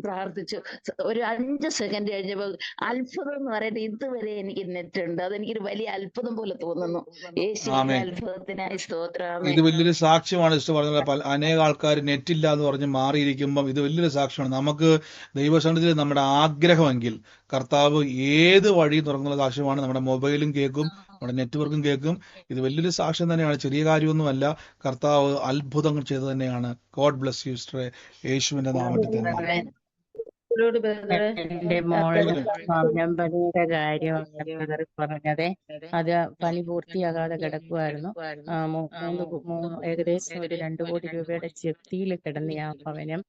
പ്രാർത്ഥിച്ചു. ഒരു അഞ്ച് സെക്കൻഡ് കഴിഞ്ഞപ്പോൾ അത്ഭുതം എന്ന് പറയുന്നത് ഇതുവരെ എനിക്ക് നെറ്റുണ്ട് അതെനിക്കൊരു വലിയ അത്ഭുതം പോലെ തോന്നുന്നു. യേശുവിന്റെ. അത്ഭുതത്തിനായി സ്തോത്രം. ഇത് വലിയൊരു സാക്ഷ്യമാണ്. ഇഷ്ടം പറഞ്ഞത് അനേക ആൾക്കാർ നെറ്റില്ല എന്ന് പറഞ്ഞ് മാറിയിരിക്കുമ്പം ഇത് വലിയൊരു സാക്ഷ്യമാണ്. നമുക്ക് ദൈവസന്നിധിയിൽ നമ്മുടെ ആഗ്രഹമെങ്കിൽ കർത്താവ് ഏത് വഴി തുറന്നുള്ള സാക്ഷ്യമാണ് നമ്മുടെ മൊബൈലും കേൾക്കും നമ്മുടെ നെറ്റ്വർക്കും കേൾക്കും. ഇത് വലിയൊരു സാക്ഷ്യം തന്നെയാണ്. ചെറിയ കാര്യമൊന്നുമല്ല. കർത്താവ് അത്ഭുതങ്ങൾ ചെയ്തു തന്നെയാണ്. ഗോഡ് ബ്ലസ് യു സിസ്റ്ററെ. യേശുവിന്റെ നാമത്തിൽ തന്നെ. എന്റെ മോളുടെ സംരംഭണിയുടെ കാര്യം പറഞ്ഞത്. അത്. പണി പൂർത്തിയാകാതെ കിടക്കുമായിരുന്നു ഏകദേശം ഒരു രണ്ടു കോടി രൂപയുടെ ചെത്തിയിൽ കിടന്ന ആ ഭവനം.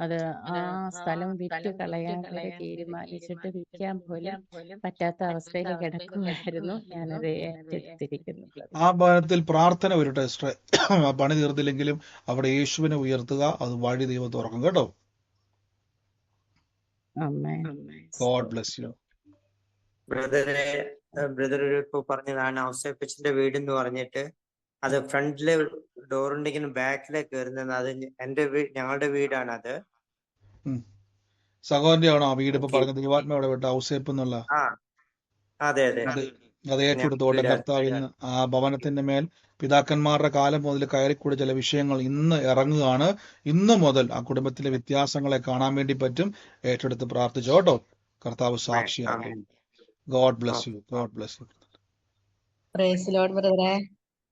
അത് ആ സ്ഥലം വിറ്റ് കളയാൻ വരെ തീരുമാനിച്ചിട്ട് വിൽക്കാൻ പോലും പറ്റാത്ത അവസ്ഥയിൽ കിടക്കുമായിരുന്നു ഞാനത് ഏറ്റെടുത്തിരിക്കുന്നു. ആ ഭവനത്തിൽ പ്രാർത്ഥന ഒരു ടെസ്റ്റ്. പണി തീർത്തില്ലെങ്കിലും അവിടെ യേശുവിനെ ഉയർത്തുക അത് വഴി ദൈവം തുറക്കും. കേട്ടോ? ഗോഡ് ബ്ലസ് യു ബ്രദറെ ബ്രദർ ഇപ്പൊ പറഞ്ഞതാണ് ഔസേപ്പച്ചന്റെ വീട് എന്ന് പറഞ്ഞിട്ട് അത് ഫ്രണ്ടിലെ ഡോർ ഉണ്ടെങ്കിലും ബാക്കിലേക്ക് കയറുന്നത് അത് എന്റെ വീട് ഞങ്ങളുടെ വീടാണ് അത്. സഹോദരന്റെ ആണോ ആ വീട് ഇപ്പൊ പറഞ്ഞത്? പറഞ്ഞ ദൈവാത്മാവിടെ വിട്ട ഔസേപ്പ് എന്നുള്ള? ആ അതെ. അതെ. അത് കർത്താവിന്ന് ആ ഭവനത്തിന്റെ മേൽ പിതാക്കന്മാരുടെ കാലം മുതൽ കയറിക്കൂടി ചില വിഷയങ്ങൾ ഇന്ന് ഇറങ്ങുകയാണ്. ഇന്ന് മുതൽ ആ കുടുംബത്തിലെ വ്യത്യാസങ്ങളെ കാണാൻ വേണ്ടി പറ്റും. ഏറ്റെടുത്ത് പ്രാർത്ഥിച്ചു കേട്ടോ. കർത്താവ് സാക്ഷിയാണ്. God bless you God bless you praise Lord ബ്രദറെ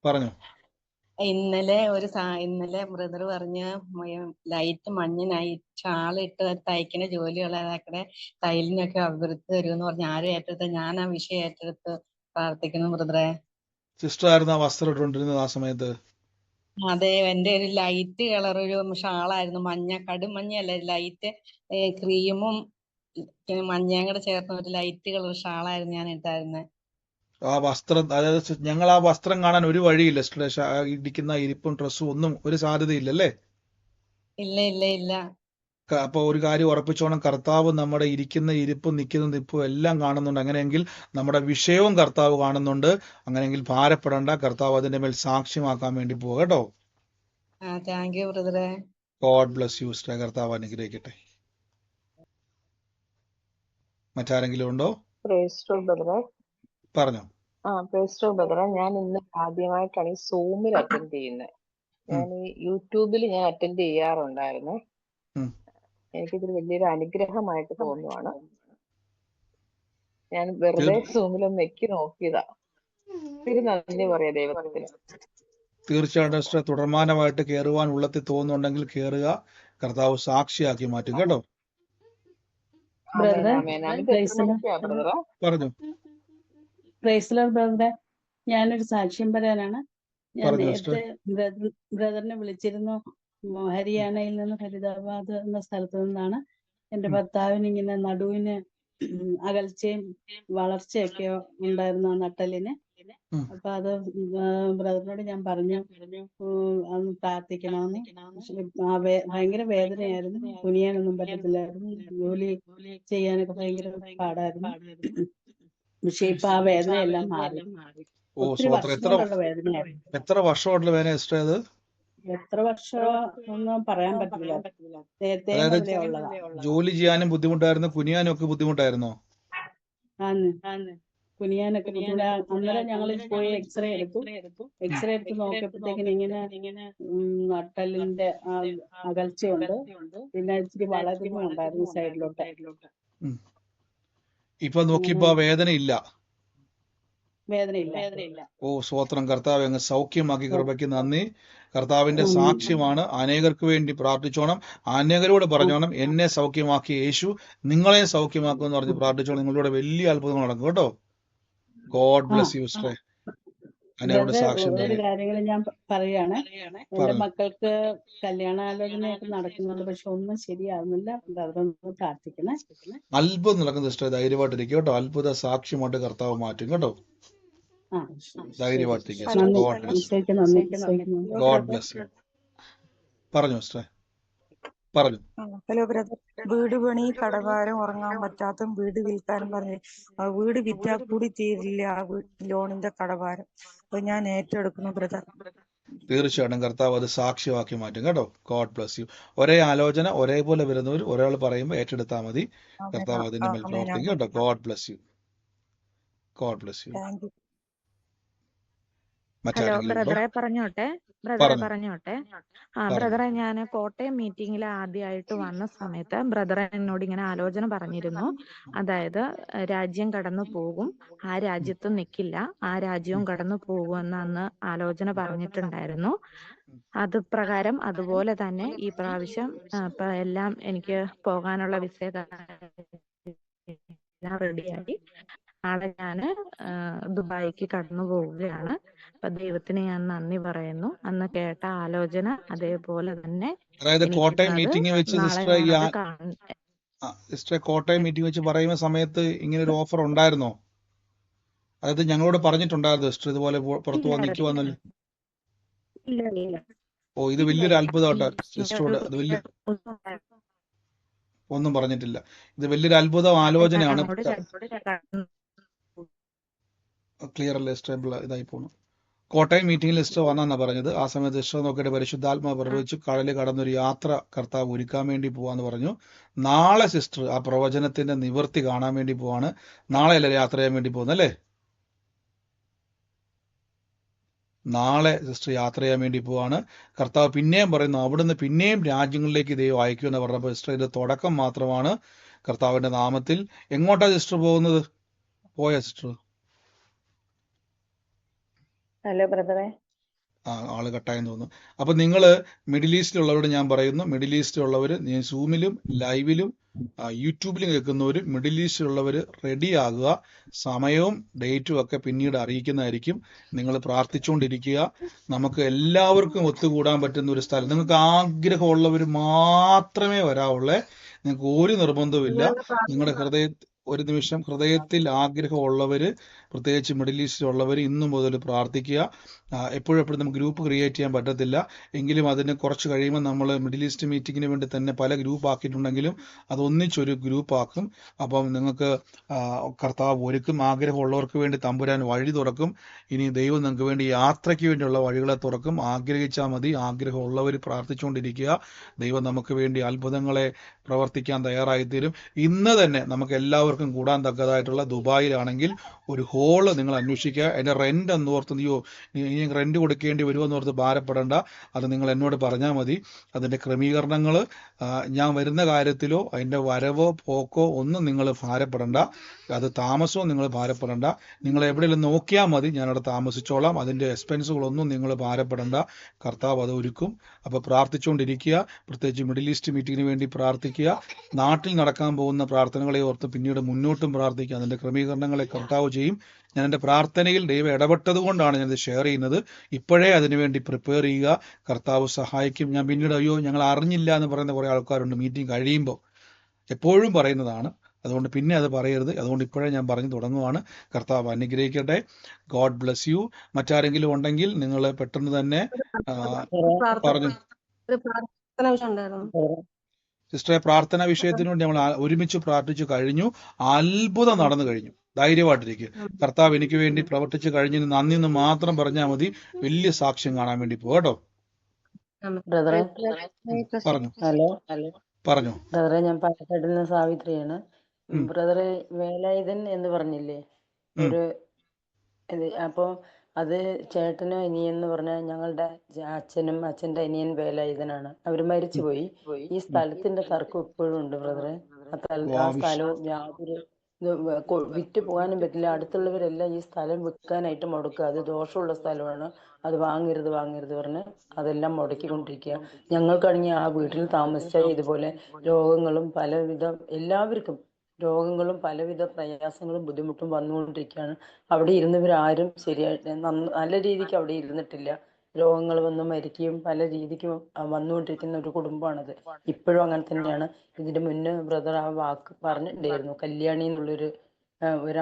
പറഞ്ഞു. ഇന്നലെ ഒരു ഇന്നലെ ബ്രദർ പറഞ്ഞ് ലൈറ്റ് മഞ്ഞനായി ഷാളിട്ട് തയ്ക്കുന്ന ജോലിയുള്ളതാക്കടെ തയ്യലിനൊക്കെ അഭിവൃദ്ധി തരുമെന്ന് പറഞ്ഞ് ആരും ഏറ്റെടുത്ത് ഞാൻ ആ വിഷയം ഏറ്റെടുത്ത് പ്രാർത്ഥിക്കുന്നു ബ്രദറെ. സിസ്റ്റർ ആയിരുന്നു ആ വസ്ത്രം ഇട്ടുകൊണ്ടിരുന്നത് ആ സമയത്ത്. അതെ എന്റെ ഒരു ലൈറ്റ് കളർ ഒരു ഷാളായിരുന്നു മഞ്ഞ കടുമഞ്ഞല്ല ലൈറ്റ് ക്രീമും മഞ്ഞയും കൂടെ ചേർന്ന ഒരു ലൈറ്റ് കളർ ഷാളായിരുന്നു ഞാൻ ഇട്ടായിരുന്നത് ആ വസ്ത്രം അതായത് ഞങ്ങൾ ആ വസ്ത്രം കാണാൻ ഒരു വഴിയില്ല ഇരിക്കുന്ന ഇരിപ്പും ഡ്രസ്സും ഒന്നും ഒരു സാധ്യതയില്ലല്ലേ? ഇല്ല ഇല്ല ഇല്ല. ക- അപ്പൊ ഒരു കാര്യം ഉറപ്പിച്ചോണം. കർത്താവ് നമ്മുടെ ഇരിക്കുന്ന ഇരിപ്പും നിൽക്കുന്ന നിപ്പും എല്ലാം കാണുന്നുണ്ട്. അങ്ങനെയെങ്കിൽ നമ്മുടെ വിഷയവും കർത്താവ് കാണുന്നുണ്ട്. അങ്ങനെയെങ്കിൽ ഭാരപ്പെടേണ്ട. കർത്താവ് അതിന്റെ മേൽ സാക്ഷ്യമാക്കാൻ വേണ്ടി പോവുക കേട്ടോ. ആ താങ്ക് ബ്രദറെ ഗോഡ് ബ്ലസ് യു സിസ്റ്റർ കർത്താവ് അനുഗ്രഹിക്കട്ടെ. മറ്റാരെങ്കിലും ഉണ്ടോ? പറഞ്ഞോ. ആ പ്രേസ്റ്റോ ബ്രദറെ ഞാൻ ഇന്ന് ആദ്യമായിട്ടാണ് ഈ സൂമിൽ അറ്റൻഡ് ചെയ്യുന്നത്. ഞാൻ ഈ യൂട്യൂബിൽ ഞാൻ അറ്റൻഡ് ചെയ്യാറുണ്ടായിരുന്നു. എനിക്കിതൊരു വലിയൊരു അനുഗ്രഹമായിട്ട് തോന്നുവാണ്. ഞാൻ വെറുതെ സൂമിലൊന്ന് എക്കി നോക്കിയതാ. ഒത്തിരി നന്ദി പറയാ ദൈവത്തിന്. തീർച്ചയായിട്ടും സിസ്റ്റർ തുടർമാനമായിട്ട് കയറുവാൻ ഉള്ളത്തിൽ തോന്നുന്നുണ്ടെങ്കിൽ കയറുക കർത്താവ് സാക്ഷിയാക്കി മാറ്റും കേട്ടോ. പറഞ്ഞു. പ്രൈസ്ലർ ബ്രദറെ. ഞാനൊരു സാക്ഷ്യം പറയാനാണ്. ഞാൻ നേരത്തെ ബ്രദറിനെ വിളിച്ചിരുന്നു. ഹരിയാനയിൽ നിന്ന് ഫരീദാബാദ് എന്ന സ്ഥലത്ത് നിന്നാണ് എന്റെ. ഭർത്താവിന് ഇങ്ങനെ നടുവിന് അകൽച്ചയും വളർച്ചയൊക്കെ ഉണ്ടായിരുന്നു ആ നട്ടലിന്. അപ്പൊ അത് ബ്രദറിനോട് ഞാൻ പറഞ്ഞു അത് അന്ന് പ്രാർത്ഥിക്കണമെന്ന് ഭയങ്കര വേദനയായിരുന്നു. കുനിയാനൊന്നും പറ്റത്തില്ലായിരുന്നു. ജോലി ചെയ്യാനൊക്കെ ഭയങ്കര പാടായിരുന്നു. പക്ഷെ ഇപ്പൊ ആ വേദനയെല്ലാം മാറി. ഒത്തിരി വർഷങ്ങളുള്ള വേദനയായിരുന്നു. എത്ര വർഷമായിട്ടുള്ള വേദന എത്ര വർഷം ഒന്നും പറയാൻ പറ്റില്ല നേരത്തെ ജോലി ചെയ്യാനും ബുദ്ധിമുട്ടായിരുന്നു കുനിയാനും ഒക്കെ ബുദ്ധിമുട്ടായിരുന്നോ? ആന്ന്. കുനിയാനൊക്കെ അന്നേരം ഞങ്ങൾ പോയി എക്സ്റേ എടുത്തു. എക്സ്റേ എടുത്ത് നോക്കിയപ്പോഴത്തേക്കിന് ഇങ്ങനെ നട്ടലിന്റെ അകൽച്ചയുണ്ട്. പിന്നെ ഇച്ചിരി വളരുന്നുണ്ടായിരുന്നു സൈഡിലോട്ട്. ഇപ്പൊ നോക്കിയപ്പോ വേദനയില്ല. വേദന ഇല്ല വേദനയില്ല. ഓ സ്വോത്രം കർത്താവ് അങ്ങ് സൗഖ്യമാക്കി കൃപയ്ക്ക് നന്ദി. കർത്താവിന്റെ സാക്ഷ്യമാണ്. അനേകർക്ക് വേണ്ടി പ്രാർത്ഥിച്ചോണം. അനേകരോട് പറഞ്ഞോണം എന്നെ സൗഖ്യമാക്കിയ യേശു നിങ്ങളെ സൗഖ്യമാക്കും എന്ന് പറഞ്ഞ് പ്രാർത്ഥിച്ചോണം. നിങ്ങളുടെ വലിയ അത്ഭുതങ്ങൾ നടക്കും. കേട്ടോ? ഗോഡ് ബ്ലസ് യു സ്ട്രേ അനേകരോട് സാക്ഷ്യം കാര്യങ്ങൾ ഞാൻ പറയാണ്. എന്റെ മക്കൾക്ക് കല്യാണാലോചനയൊക്കെ നടക്കുന്നുണ്ട്. പക്ഷെ ഒന്നും ശരിയാവുന്നില്ല. പ്രാർത്ഥിക്കണേ. അത്ഭുതം നടക്കുന്ന സിസ്റ്റർ ധൈര്യമായിട്ടിരിക്കും. കേട്ടോ? അത്ഭുത സാക്ഷ്യമായിട്ട് കർത്താവ് മാറ്റും. കേട്ടോ? ഗോഡ് ബ്ലസ് യു പറഞ്ഞു സിസ്റ്ററെ പറഞ്ഞു. Hello brother. വീട് പണി കടവാരം ഉറങ്ങാൻ പറ്റാത്ത വീട് വിൽക്കാനും പറഞ്ഞു ആ വീട് വിറ്റാ കൂടി തീരില്ല ആ ലോണിന്റെ കടവാരം അപ്പൊ ഞാൻ ഏറ്റെടുക്കുന്നു ബ്രദർ. തീർച്ചയായിട്ടും കർത്താവ് അത് സാക്ഷ്യമാക്കി മാറ്റും. കേട്ടോ? ഗോഡ് ബ്ലസ് യു ഒരേ ആലോചന ഒരേപോലെ വരുന്നവർ ഒരാൾ പറയുമ്പോൾ ഏറ്റെടുത്താൽ മതി. കർത്താവ് അതിന്റെ മേൽ പ്രവർത്തിക്കും കേട്ടോ. God bless you God bless you thank you hello ബ്രദറെ പറഞ്ഞോട്ടെ ബ്രദറെ പറഞ്ഞോട്ടെ. ആ ബ്രദറെ ഞാൻ കോട്ടയം മീറ്റിംഗിൽ ആദ്യമായിട്ട് വന്ന സമയത്ത് ബ്രദറെ എന്നോട് ഇങ്ങനെ ആലോചന പറഞ്ഞിരുന്നു. അതായത് രാജ്യം കടന്നു പോകും ആ രാജ്യത്ത് നിൽക്കില്ല ആ രാജ്യവും കടന്നു പോകുമെന്ന് അന്ന് ആലോചന പറഞ്ഞിട്ടുണ്ടായിരുന്നു. അത് പ്രകാരം അതുപോലെ തന്നെ ഈ പ്രാവശ്യം എല്ലാം എനിക്ക് പോകാനുള്ള വിസ എല്ലാം റെഡിയായി. നാളെ ഞാൻ ആ, ദുബായിക്ക് കടന്നു പോവുകയാണ്. അപ്പൊ ദൈവത്തിന് ഞാൻ നന്ദി പറയുന്നു. അന്ന് കേട്ട ആലോചന അതേപോലെ തന്നെ അതായത് കോട്ടയം മീറ്റിംഗ് വെച്ച് സിസ്റ്റർ സിസ്റ്ററെ കോട്ടയം മീറ്റിംഗ് വെച്ച് പറയുന്ന സമയത്ത് ഇങ്ങനെ ഒരു ഓഫർ ഉണ്ടായിരുന്നോ? അതായത് ഞങ്ങളോട് പറഞ്ഞിട്ടുണ്ടായിരുന്നു സിസ്റ്റർ ഇതുപോലെ പുറത്തു പോകാൻ ഇല്ല നിൽക്കുവാന്നല്ലോ ഇല്ല ഇല്ല. ഓ ഇത് വലിയൊരു അത്ഭുതമായിട്ടാ സിസ്റ്ററോട് അത് വലിയ ഒന്നും പറഞ്ഞിട്ടില്ല. ഇത് വലിയൊരു അത്ഭുതം ആലോചനയാണ്. ക്ലിയർ അല്ലേ സ്റ്റേബിൾ ഇതായി പോണു. കോട്ടയം മീറ്റിംഗ് ലിസ്റ്റ് വന്നാന്നാണ് പറഞ്ഞത്. ആ സമയത്ത് ഇഷ്ടം നോക്കിയിട്ട് പരിശുദ്ധാത്മാവ് പ്രവചിച്ചു കടലിൽ കടന്നൊരു യാത്ര കർത്താവ് ഒരുക്കാൻ വേണ്ടി പോവാന്ന് പറഞ്ഞു. നാളെ സിസ്റ്റർ ആ പ്രവചനത്തിന്റെ നിവൃത്തി കാണാൻ വേണ്ടി പോവാണ്. നാളെ അല്ലേ യാത്ര ചെയ്യാൻ വേണ്ടി പോകുന്നല്ലേ നാളെ സിസ്റ്റർ യാത്ര ചെയ്യാൻ വേണ്ടി പോവാണ്. കർത്താവ് പിന്നെയും പറയുന്നു അവിടുന്ന് പിന്നെയും രാജ്യങ്ങളിലേക്ക് ദൈവം എന്ന് പറഞ്ഞപ്പോൾ സിസ്റ്റർ ഇത് തുടക്കം മാത്രമാണ് കർത്താവിന്റെ നാമത്തിൽ. എങ്ങോട്ടാ സിസ്റ്റർ പോകുന്നത്? പോയ സിസ്റ്റർ ഹലോ ബ്രദറെ? ആൾ കട്ടായെന്ന് തോന്നുന്നു. അപ്പൊ നിങ്ങൾ മിഡിൽ ഈസ്റ്റിലുള്ളവരോട് ഞാൻ പറയുന്നു മിഡിൽ ഈസ്റ്റിലുള്ളവർ സൂമിലും ലൈവിലും യൂട്യൂബിലും കേൾക്കുന്നവർ മിഡിൽ ഈസ്റ്റിലുള്ളവർ റെഡി ആകുക. സമയവും ഡേറ്റും ഒക്കെ പിന്നീട് അറിയിക്കുന്നതായിരിക്കും. നിങ്ങൾ പ്രാർത്ഥിച്ചുകൊണ്ടിരിക്കുക. നമുക്ക് എല്ലാവർക്കും ഒത്തുകൂടാൻ പറ്റുന്ന ഒരു സ്ഥലം. നിങ്ങൾക്ക് ആഗ്രഹമുള്ളവർ മാത്രമേ വരാവുള്ളേ. നിങ്ങൾക്ക് ഒരു നിർബന്ധവുമില്ല. നിങ്ങളുടെ ഹൃദയ ഒരു നിമിഷം ഹൃദയത്തിൽ ആഗ്രഹമുള്ളവർ പ്രത്യേകിച്ച് മിഡിൽ ഈസ്റ്റിലുള്ളവർ ഇന്നു മുതൽ പ്രാർത്ഥിക്കുക. എപ്പോഴെപ്പോഴും എപ്പോഴും എപ്പോഴും നമുക്ക് ഗ്രൂപ്പ് ക്രിയേറ്റ് ചെയ്യാൻ പറ്റത്തില്ല. എങ്കിലും അതിന് കുറച്ച് കഴിയുമ്പോൾ നമ്മൾ മിഡിൽ ഈസ്റ്റ് മീറ്റിങ്ങിന് വേണ്ടി തന്നെ പല ഗ്രൂപ്പ് ആക്കിയിട്ടുണ്ടെങ്കിലും അതൊന്നിച്ചൊരു ഗ്രൂപ്പ് ആക്കും. അപ്പം നിങ്ങൾക്ക് കർത്താവ് ഒരുക്കും. ആഗ്രഹമുള്ളവർക്ക് വേണ്ടി തമ്പുരാൻ വഴി തുറക്കും. ഇനി ദൈവം നിങ്ങൾക്ക് വേണ്ടി യാത്രയ്ക്ക് വേണ്ടിയുള്ള വഴികളെ തുറക്കും. ആഗ്രഹിച്ചാൽ മതി. ആഗ്രഹമുള്ളവർ പ്രാർത്ഥിച്ചുകൊണ്ടിരിക്കുക. ദൈവം നമുക്ക് വേണ്ടി അത്ഭുതങ്ങളെ പ്രവർത്തിക്കാൻ തയ്യാറായി തീരും ഇന്ന് തന്നെ നമുക്ക് എല്ലാവർക്കും കൂടാൻ തക്കതായിട്ടുള്ള ദുബായിലാണെങ്കിൽ ഒരു ഹോൾ നിങ്ങൾ അന്വേഷിക്കുക. അതിന്റെ റെന്റ് എന്ന് ഓർത്ത് അയ്യോ ഇനി റെന്റ് കൊടുക്കേണ്ടി വരുമോ എന്ന് ഓർത്ത് ഭാരപ്പെടേണ്ട. അത് നിങ്ങൾ എന്നോട് പറഞ്ഞാൽ മതി. അതിന്റെ ക്രമീകരണങ്ങൾ ഞാൻ വരുന്ന കാര്യത്തിലോ അതിന്റെ വരവോ പോക്കോ ഒന്നും നിങ്ങൾ ഭാരപ്പെടേണ്ട. അത് താമസവും നിങ്ങൾ ഭാരപ്പെടേണ്ട. നിങ്ങൾ എവിടെയെങ്കിലും നോക്കിയാൽ മതി. ഞാനവിടെ താമസിച്ചോളാം. അതിന്റെ എക്സ്പെൻസുകളൊന്നും നിങ്ങൾ ഭാരപ്പെടേണ്ട. കർത്താവ് അത് ഒരുക്കും. അപ്പോൾ പ്രാർത്ഥിച്ചുകൊണ്ടിരിക്കുക. പ്രത്യേകിച്ച് മിഡിൽ ഈസ്റ്റ് മീറ്റിങ്ങിന് വേണ്ടി പ്രാർത്ഥിക്കുക. നാട്ടിൽ നടക്കാൻ പോകുന്ന പ്രാർത്ഥനകളെ ഓർത്ത് പിന്നീട് മുന്നോട്ടും പ്രാർത്ഥിക്കുക. അതിന്റെ ക്രമീകരണങ്ങളെ കർത്താവ് ചെയ്യും. ഞാൻ എന്റെ പ്രാർത്ഥനയിൽ ദൈവം ഇടപെട്ടത് കൊണ്ടാണ് ഞാനിത് ഷെയർ ചെയ്യുന്നത്. ഇപ്പോഴേ അതിനുവേണ്ടി പ്രിപ്പയർ ചെയ്യുക. കർത്താവ് സഹായിക്കും. ഞാൻ പിന്നീട് അയ്യോ ഞങ്ങൾ അറിഞ്ഞില്ല എന്ന് പറയുന്ന കുറേ ആൾക്കാരുണ്ട് മീറ്റിംഗ് കഴിയുമ്പോൾ. എപ്പോഴും പറയുന്നതാണ്. അതുകൊണ്ട് പിന്നെ അത് പറയരുത്. അതുകൊണ്ട് ഇപ്പോഴേ ഞാൻ പറഞ്ഞു തുടങ്ങുവാണ്. കർത്താവ് അനുഗ്രഹിക്കട്ടെ. ഗോഡ് ബ്ലസ് യു മറ്റാരെങ്കിലും ഉണ്ടെങ്കിൽ നിങ്ങൾ പെട്ടെന്ന് തന്നെ പറഞ്ഞു. സിസ്റ്ററെ പ്രാർത്ഥനാ വിഷയത്തിന് വേണ്ടി നമ്മൾ ഒരുമിച്ച് പ്രാർത്ഥിച്ചു കഴിഞ്ഞു. അത്ഭുതം നടന്നു കഴിഞ്ഞു. ധൈര്യമായിട്ടിരിക്കുക കർത്താവ് എനിക്ക് വേണ്ടി പ്രവർത്തിച്ചു കഴിഞ്ഞിന് നന്ദി എന്ന് മാത്രം പറഞ്ഞാൽ മതി. വലിയ സാക്ഷ്യം കാണാൻ വേണ്ടി പോകും കേട്ടോ. പറഞ്ഞു. ഹലോ. ഹലോ. പറഞ്ഞു. ബ്രദറെ ഞാൻ പാലക്കാട്ടിൽ നിന്ന് സാവിത്രിയാണ്. ബ്രദറെ വേലായുധൻ എന്ന് പറഞ്ഞില്ലേ? ഒരു അപ്പൊ അത് ചേട്ടനും അനിയെന്ന് പറഞ്ഞാൽ ഞങ്ങളുടെ അച്ഛനും അച്ഛന്റെ അനിയൻ വേലായുധനാണ്. അവർ മരിച്ചുപോയി. ഈ സ്ഥലത്തിന്റെ തർക്കം ഇപ്പോഴും ഉണ്ട് ബ്രദറെ. ആ സ്ഥലവും യാതൊരു വിറ്റ് പോകാനും പറ്റില്ല. അടുത്തുള്ളവരെല്ലാം ഈ സ്ഥലം വിൽക്കാനായിട്ട് മുടക്കുക. അത് ദോഷമുള്ള സ്ഥലമാണ്. അത് വാങ്ങരുത് വാങ്ങരുത് പറഞ്ഞ് അതെല്ലാം മുടക്കിക്കൊണ്ടിരിക്കുക. ഞങ്ങൾക്കാണെങ്കിൽ ആ വീട്ടിൽ താമസിച്ച ഇതുപോലെ രോഗങ്ങളും പലവിധ എല്ലാവർക്കും രോഗങ്ങളും പലവിധ പ്രയാസങ്ങളും ബുദ്ധിമുട്ടും വന്നുകൊണ്ടിരിക്കുകയാണ്. അവിടെ ഇരുന്നവരാരും ശരിയായിട്ട് നല്ല രീതിക്ക് അവിടെ ഇരുന്നിട്ടില്ല. രോഗങ്ങൾ വന്ന് മരിക്കുകയും പല രീതിക്ക് വന്നുകൊണ്ടിരിക്കുന്ന ഒരു കുടുംബമാണത്. ഇപ്പോഴും അങ്ങനെ തന്നെയാണ്. ഇതിന് മുന്നേ ബ്രദർ ആ വാക്ക് പറഞ്ഞിട്ടുണ്ടായിരുന്നു. കല്യാണി എന്നുള്ളൊരു ഒരു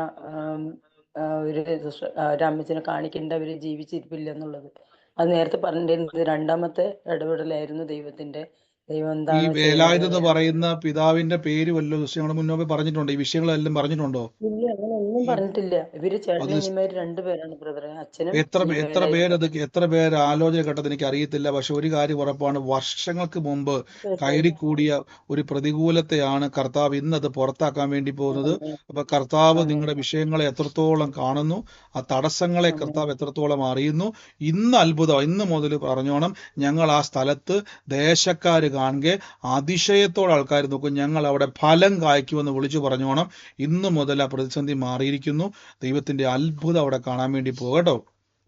ഒരു സിസ്റ്റർ- ഒരു അമ്മച്ചിനെ കാണിക്കേണ്ട അവർ ജീവിച്ചിരിപ്പില്ല എന്നുള്ളത്. അത് നേരത്തെ പറഞ്ഞിട്ടുണ്ടായിരുന്നത് രണ്ടാമത്തെ ഇടപെടലായിരുന്നു ദൈവത്തിന്റെ. ദൈവം ഈ വേലായുധം എന്ന് പറയുന്ന പിതാവിന്റെ പേര് വല്ല വിഷയങ്ങൾ മുന്നോട്ട് പറഞ്ഞിട്ടുണ്ടോ? ഈ വിഷയങ്ങളെല്ലാം പറഞ്ഞിട്ടുണ്ടോ? ഇല്ല അങ്ങനെ ഒന്നും ഒന്നും പറഞ്ഞിട്ടില്ല. ഇവർ രണ്ടുപേരാണ് ബ്രദറെ അച്ഛനും എത്ര എത്ര പേരത് എത്ര പേര് ആലോചന കേട്ടത് എനിക്ക് അറിയത്തില്ല പക്ഷെ ഒരു കാര്യം ഉറപ്പാണ് വർഷങ്ങൾക്ക് മുമ്പ് കയറിക്കൂടിയ ഒരു പ്രതികൂലത്തെയാണ് കർത്താവ് ഇന്നത് പുറത്താക്കാൻ വേണ്ടി പോകുന്നത്. അപ്പൊ കർത്താവ് നിങ്ങളുടെ വിഷയങ്ങളെ എത്രത്തോളം കാണുന്നു ആ തടസ്സങ്ങളെ കർത്താവ് എത്രത്തോളം അറിയുന്നു ഇന്ന് അത്ഭുതം ഇന്ന് മുതൽ പറഞ്ഞോണം ഞങ്ങൾ ആ സ്ഥലത്ത് ദേശക്കാർ കാണുക അതിശയത്തോടെ ആൾക്കാർ നോക്കും ഞങ്ങൾ അവിടെ ഫലം കായ്ക്കുമെന്ന് വിളിച്ചു പറഞ്ഞോണം. ഇന്ന് മുതൽ ആ പ്രതിസന്ധി മാറിയിരിക്കുന്നു. ദൈവത്തിന്റെ അത്ഭുതം അവിടെ കാണാൻ വേണ്ടി പോകട്ടോ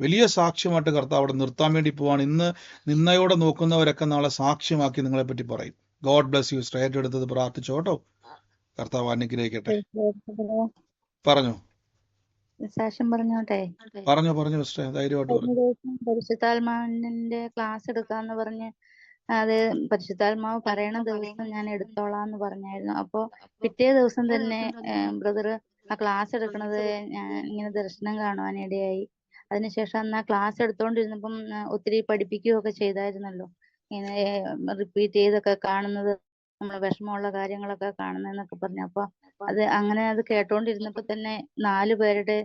വലിയ സാക്ഷ്യമായിട്ട് കർത്താവ് അവിടെ നിർത്താൻ വേണ്ടി പോവാണ് ഇന്ന് നിന്നയോടെ നോക്കുന്നവരൊക്കെ നാളെ സാക്ഷ്യമാക്കി നിങ്ങളെ പറ്റി പറയും. God bless U. സ്ട്രേറ്റ് എടുത്തത് പ്രാർത്ഥിച്ചോട്ടോ കർത്താവ് അനുഗ്രഹിക്കട്ടെ. പറഞ്ഞു. സാക്ഷ്യം പറഞ്ഞോട്ടെ. പറഞ്ഞു പറഞ്ഞു ധൈര്യമായിട്ട് പരിശുദ്ധാത്മാവിന്റെ ക്ലാസ് എടുക്കാന്ന് പറഞ്ഞ് അത് പരിശുദ്ധാത്മാവ് പറയണ ദിവസം ഞാൻ എടുത്തോളാം എന്ന് പറഞ്ഞായിരുന്നു. അപ്പൊ പിറ്റേ ദിവസം തന്നെ ബ്രദർ ആ ക്ലാസ് എടുക്കണത് ഞാൻ ഇങ്ങനെ ദർശനം കാണുവാനിടയായി അതിനുശേഷം അന്ന് ആ ക്ലാസ് എടുത്തോണ്ടിരുന്നപ്പം ഒത്തിരി പഠിപ്പിക്കുകയൊക്കെ ചെയ്തായിരുന്നല്ലോ. ഇങ്ങനെ റിപ്പീറ്റ് ചെയ്തൊക്കെ കാണുന്നത് നമ്മളെ വിഷമമുള്ള കാര്യങ്ങളൊക്കെ കാണുന്നതെന്നൊക്കെ പറഞ്ഞു. അപ്പൊ അത് അങ്ങനെ അത് കേട്ടോണ്ടിരുന്നപ്പോ തന്നെ നാല് പേരുടെ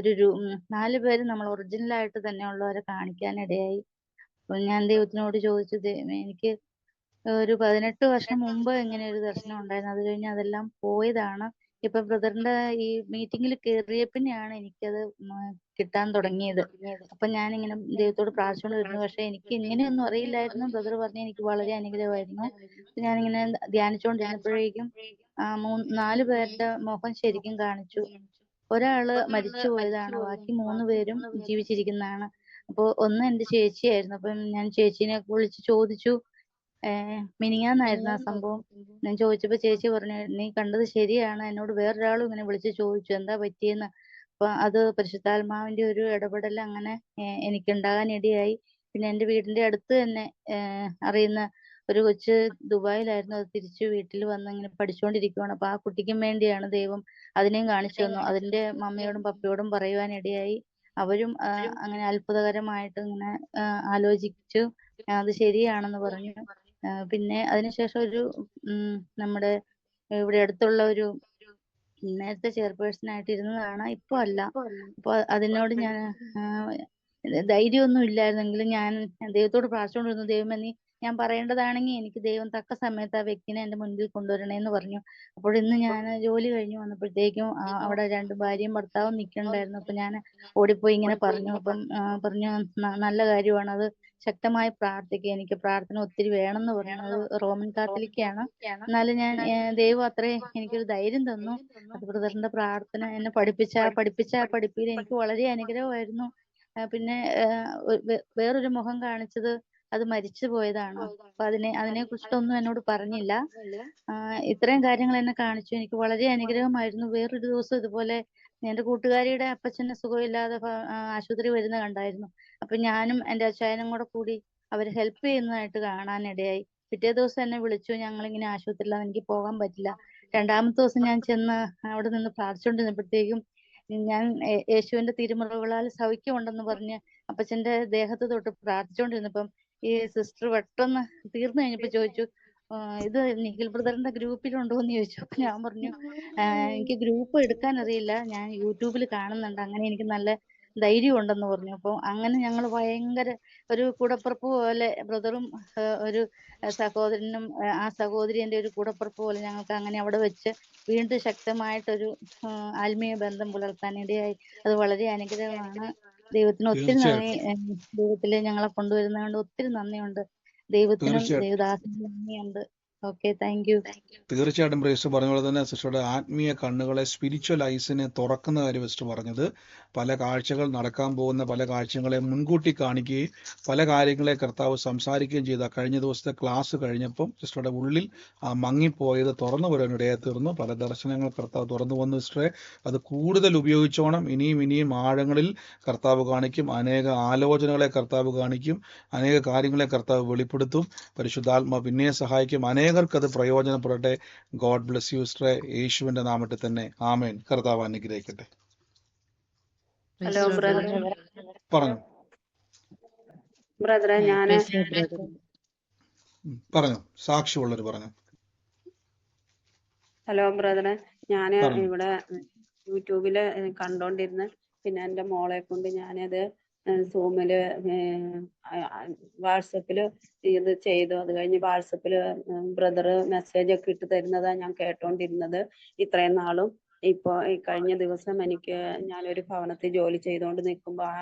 ഒരു നാല് പേര് നമ്മൾ ഒറിജിനൽ ആയിട്ട് തന്നെ ഉള്ളവരെ കാണിക്കാനിടയായി അപ്പൊ ഞാൻ ദൈവത്തിനോട് ചോദിച്ചു "ദൈവമേ, എനിക്ക് ഒരു പതിനെട്ട് വർഷം മുമ്പ് ഇങ്ങനെ ഒരു ദർശനം ഉണ്ടായിരുന്നു. അത് കഴിഞ്ഞ് അതെല്ലാം പോയതാണ്. ഇപ്പൊ ബ്രദറിന്റെ ഈ മീറ്റിംഗിൽ കയറിയ പിന്നെയാണ് എനിക്കത് കിട്ടാൻ തുടങ്ങിയത്. അപ്പൊ ഞാൻ ഇങ്ങനെ ദൈവത്തോട് പ്രാർത്ഥിച്ചുകൊണ്ട് വരുന്നു പക്ഷെ എനിക്ക് ഇങ്ങനെയൊന്നും അറിയില്ലായിരുന്നു. ബ്രദർ പറഞ്ഞ എനിക്ക് വളരെ അനുഗ്രഹമായിരുന്നു. ഞാനിങ്ങനെ ധ്യാനിച്ചുകൊണ്ടിരുന്നപ്പോഴേക്കും മൂന്ന് നാല് പേരുടെ മുഖം ശരിക്കും കാണിച്ചു. ഒരാൾ മരിച്ചു പോയതാണ് ബാക്കി മൂന്ന് പേരും ജീവിച്ചിരിക്കുന്നതാണ്. അപ്പൊ ഒന്ന് എന്റെ ചേച്ചിയായിരുന്നു. അപ്പം ഞാൻ ചേച്ചീനെ വിളിച്ച് ചോദിച്ചു മിനിങ്ങാന്നായിരുന്നു ആ സംഭവം? ഞാൻ ചോദിച്ചപ്പോ ചേച്ചി പറഞ്ഞു നീ കണ്ടത് ശരിയാണ്. എന്നോട് വേറൊരാളും ഇങ്ങനെ വിളിച്ച് ചോദിച്ചു. എന്താ പറ്റിയെന്ന്? അപ്പൊ അത് പരിശുദ്ധാത്മാവിന്റെ ഒരു ഇടപെടൽ അങ്ങനെ എനിക്കുണ്ടാകാൻ ഇടയായി. പിന്നെ എന്റെ വീടിന്റെ അടുത്ത് തന്നെ അറിയുന്ന ഒരു കൊച്ച് ദുബായിലായിരുന്നു. അത് തിരിച്ചു വീട്ടിൽ വന്ന് ഇങ്ങനെ പഠിച്ചുകൊണ്ടിരിക്കുകയാണ് അപ്പൊ ആ കുട്ടിക്കും വേണ്ടിയാണ് ദൈവം അതിനെയും കാണിച്ചു തന്നു. അതിന്റെ മമ്മിയോടും പപ്പയോടും പറയുവാൻ ഇടയായി. അവരും അങ്ങനെ അത്ഭുതകരമായിട്ട് ഇങ്ങനെ ആലോചിച്ചു. അത് ശരിയാണെന്ന് പറഞ്ഞു. പിന്നെ അതിനുശേഷം ഒരു നമ്മുടെ ഇവിടെ അടുത്തുള്ള ഒരു നേരത്തെ ചെയർപേഴ്സൺ ആയിട്ട് ഇരുന്നതാണ് ഇപ്പൊ അല്ല. അപ്പൊ അതിനോട് ഞാൻ ധൈര്യമൊന്നും ഇല്ലായിരുന്നെങ്കിലും ഞാൻ ദൈവത്തോട് പ്രാർത്ഥിച്ചുകൊണ്ടിരുന്നു ദൈവമേ നീ ഞാൻ പറയേണ്ടതാണെങ്കിൽ എനിക്ക് ദൈവം തക്ക സമയത്ത് ആ വ്യക്തിനെ എന്റെ മുൻപിൽ കൊണ്ടുവരണേ എന്ന് പറഞ്ഞു. അപ്പോൾ ഇന്ന് ഞാൻ ജോലി കഴിഞ്ഞു വന്നപ്പോഴത്തേക്കും അവിടെ രണ്ട് ഭാര്യയും ഭർത്താവും നിൽക്കണ്ടായിരുന്നു അപ്പൊ ഞാൻ ഓടിപ്പോയി ഇങ്ങനെ പറഞ്ഞു. അപ്പം പറഞ്ഞു നല്ല കാര്യമാണ്. അത് ശക്തമായി പ്രാർത്ഥിക്കുക എനിക്ക് പ്രാർത്ഥന ഒത്തിരി വേണമെന്ന് പറഞ്ഞു. അത് റോമൻ കാത്തലിക്കാണ്. എന്നാലും ഞാൻ ദൈവം അത്രേ എനിക്കൊരു ധൈര്യം തന്നു. അത് ബ്രദറിന്റെ പ്രാർത്ഥന എന്നെ പഠിപ്പിച്ച പഠിപ്പിച്ച പഠിപ്പിയിൽ എനിക്ക് വളരെ അനുഗ്രഹമായിരുന്നു. പിന്നെ വേറൊരു മുഖം കാണിച്ചത് അത് മരിച്ചു പോയതാണ്? അപ്പൊ അതിനെ അതിനെ കുറിച്ചിട്ടൊന്നും എന്നോട് പറഞ്ഞില്ല. ഇത്രയും കാര്യങ്ങൾ എന്നെ കാണിച്ചു. എനിക്ക് വളരെ അനുഗ്രഹമായിരുന്നു. വേറൊരു ദിവസം ഇതുപോലെ എന്റെ കൂട്ടുകാരിയുടെ അപ്പച്ചന് സുഖമില്ലാതെ ആശുപത്രി വരുന്ന കണ്ടായിരുന്നു. അപ്പൊ ഞാനും എന്റെ അച്ചായനും കൂടെ കൂടി അവരെ ഹെൽപ്പ് ചെയ്യുന്നതായിട്ട് കാണാനിടയായി. പിറ്റേ ദിവസം എന്നെ വിളിച്ചു. ഞങ്ങൾ ഇങ്ങനെ ആശുപത്രിയിലാണ് എനിക്ക് പോകാൻ പറ്റില്ല. രണ്ടാമത്തെ ദിവസം ഞാൻ ചെന്ന് അവിടെ നിന്ന് പ്രാർത്ഥിച്ചുകൊണ്ടിരുന്നപ്പോഴത്തേക്കും ഞാൻ യേശുവിന്റെ തിരുമുറവുകളാൽ സൗഖ്യമുണ്ടെന്ന് പറഞ്ഞ് അപ്പച്ചന്റെ ദേഹത്ത് തൊട്ട് പ്രാർത്ഥിച്ചുകൊണ്ടിരുന്നപ്പം ഈ സിസ്റ്റർ പെട്ടെന്ന് തീർന്നു കഴിഞ്ഞപ്പോ ചോദിച്ചു "ആ, ഇത് നിഖിൽ ബ്രദറിന്റെ ഗ്രൂപ്പിലുണ്ടോ എന്ന് ചോദിച്ചു. അപ്പൊ ഞാൻ പറഞ്ഞു "ആ, എനിക്ക് ഗ്രൂപ്പ് എടുക്കാൻ അറിയില്ല. ഞാൻ യൂട്യൂബിൽ കാണുന്നുണ്ട്. അങ്ങനെ എനിക്ക് നല്ല ധൈര്യം ഉണ്ടെന്ന് പറഞ്ഞു. അപ്പൊ അങ്ങനെ ഞങ്ങൾ ഭയങ്കര ഒരു കൂടപ്പിറപ്പ് പോലെ ബ്രദറും ഒരു സഹോദരനും ആ, സഹോദരിന്റെ ഒരു കൂടപ്പിറപ്പ് പോലെ ഞങ്ങൾക്ക് അങ്ങനെ അവിടെ വെച്ച് വീണ്ടും ശക്തമായിട്ടൊരു ആത്മീയ ബന്ധം പുലർത്താൻ ഇടയായി. അത് വളരെ അനുഗ്രഹമാണ്. ദൈവത്തിന് ഒത്തിരി നന്ദി. ജീവിതത്തിൽ ദൈവത്തിൽ ഞങ്ങളെ കൊണ്ടുവരുന്നതുകൊണ്ട് ഒത്തിരി നന്ദിയുണ്ട്. ദൈവത്തിനും ദൈവദാസനും നന്ദിയുണ്ട്. തീർച്ചയായിട്ടും പ്രിയസ്റ്റ് പറഞ്ഞ പോലെ തന്നെ സിസ്റ്ററുടെ ആത്മീയ കണ്ണുകളെ സ്പിരിച്വൽ ഐസിനെ തുറക്കുന്ന കാര്യം സിസ്റ്റർ പറഞ്ഞത്. പല കാഴ്ചകൾ നടക്കാൻ പോകുന്ന പല കാഴ്ചകളെ മുൻകൂട്ടി കാണിക്കുകയും പല കാര്യങ്ങളെ കർത്താവ് സംസാരിക്കുകയും ചെയ്ത കഴിഞ്ഞ ദിവസത്തെ ക്ലാസ് കഴിഞ്ഞപ്പം സിസ്റ്ററുടെ ഉള്ളിൽ ആ മങ്ങിപ്പോയത് തുറന്നു വരാനിടയായി തീർന്നു. പല ദർശനങ്ങൾ കർത്താവ് തുറന്നു വന്നു സിസ്റ്ററെ. അത് കൂടുതൽ ഉപയോഗിച്ചോണം. ഇനിയും ഇനിയും ആഴങ്ങളിൽ കർത്താവ് കാണിക്കും. അനേക ആലോചനകളെ കർത്താവ് കാണിക്കും. അനേക കാര്യങ്ങളെ കർത്താവ് വെളിപ്പെടുത്തും. പരിശുദ്ധാത്മ പിന്നെ സഹായിക്കും. അനേകർക്ക് അത് പ്രയോജനപ്പെടട്ടെ. ഗോഡ് ബ്ലെസ് യു സ്ട്രേ യേശുവിന്റെ നാമത്തിൽ തന്നെ ആമേൻ. കർത്താവ് അനുഗ്രഹിക്കട്ടെ. ഹലോ ബ്രദർ പറഞ്ഞു? ബ്രദറെ ഉം, പറഞ്ഞു? സാക്ഷ്യമുള്ളവർ പറഞ്ഞു? ഹലോ ബ്രദറെ ഞാൻ ഇവിടെ യൂട്യൂബിൽ കണ്ടോണ്ടിരുന്ന് പിന്നെ എന്റെ മോളെ കൊണ്ട് ഞാനത് സൂമിൽ വാട്സപ്പിൽ ഇത് ചെയ്തു. അത് കഴിഞ്ഞ് വാട്സപ്പിൽ ബ്രദർ മെസ്സേജ് ഒക്കെ ഇട്ട് തരുന്നതാ ഞാൻ കേട്ടോണ്ടിരുന്നത് ഇത്രയും നാളും. ഇപ്പൊ ഈ കഴിഞ്ഞ ദിവസം എനിക്ക് ഞാനൊരു ഭവനത്തിൽ ജോലി ചെയ്തുകൊണ്ട് നിൽക്കുമ്പോൾ ആ